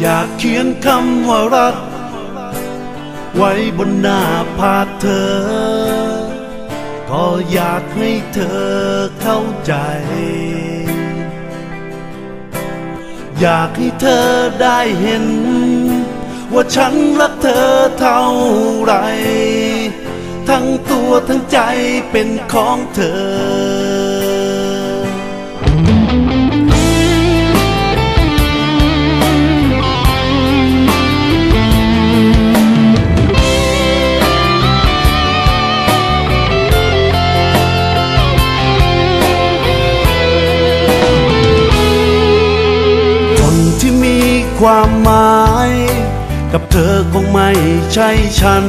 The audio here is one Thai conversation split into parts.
อยากเขียนคำว่ารัก ไว้บนหน้าผากเธอ ก็อยากให้เธอเข้าใจ อยากให้เธอได้เห็น ว่าฉันรักเธอเท่าไร ทั้งตัวทั้งใจเป็นของเธอ นที่มีความหมาย กับเธอคงไม่ใช่ฉัน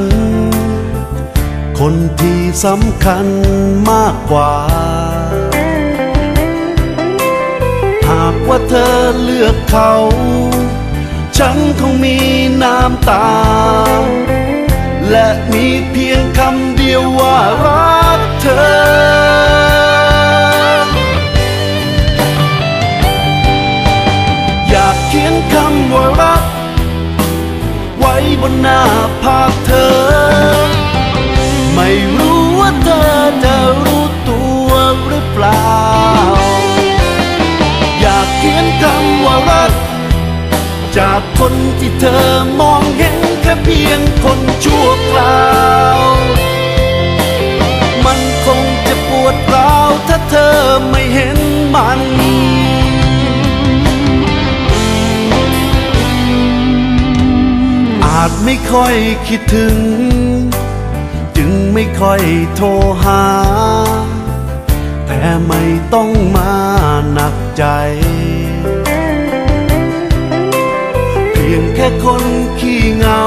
คนที่สำคัญมากกว่า หากว่าเธอเลือกเขา ฉันคงมีน้ำตา และมีเพียงคำเดียวว่ารักเธอ เขียนคำว่ารัก ไว้บนหน้าผากเธอ ไม่รู้ว่าเธอจะรู้ตัวหรือเปล่า อยากเขียนคำว่ารัก จากคนที่เธอมองเห็นแค่เพียงคนชั่วคราว ไม่ค่อยคิดถึง จึงไม่ค่อยโทรหา แต่ไม่ต้องมาหนักใจ เพียงแค่คนขี้เงา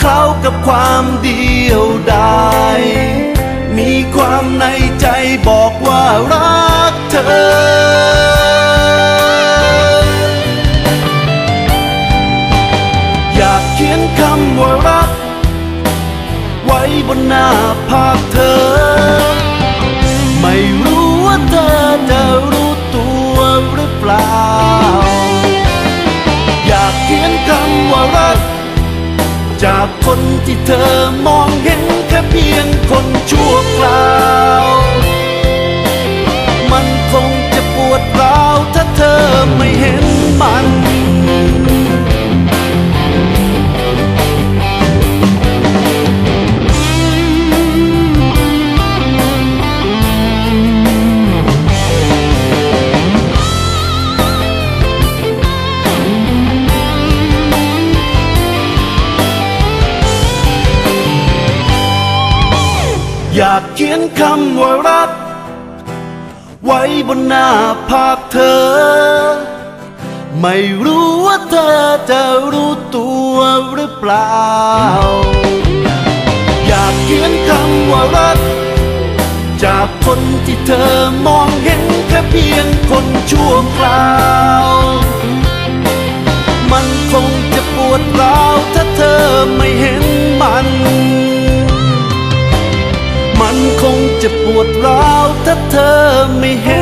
เข้ากับความเดียวดาย มีความในใจบอกว่ารักำว่ารัก ไว้บนหน้าผากเธอ ไม่รู้ว่าเธอจะรู้ตัวหรือเปล่า อยากเขียนคำว่ารัก จากคนที่เธอมองเห็นแค่เพียงคนชั่วคราว อยากเขียนคำว่ารัก ไว้บนหน้าผากเธอ ไม่รู้ว่าเธอจะรู้ตัวหรือเปล่า อยากเขียนคำว่ารัก จากคนที่เธอมองเห็นแค่เพียงคนชั่วคราว มันคงจะปวดร้าวถ้าเธอไม่เห็นมัน จะปวดร้าวถ้าเธอไม่เห็น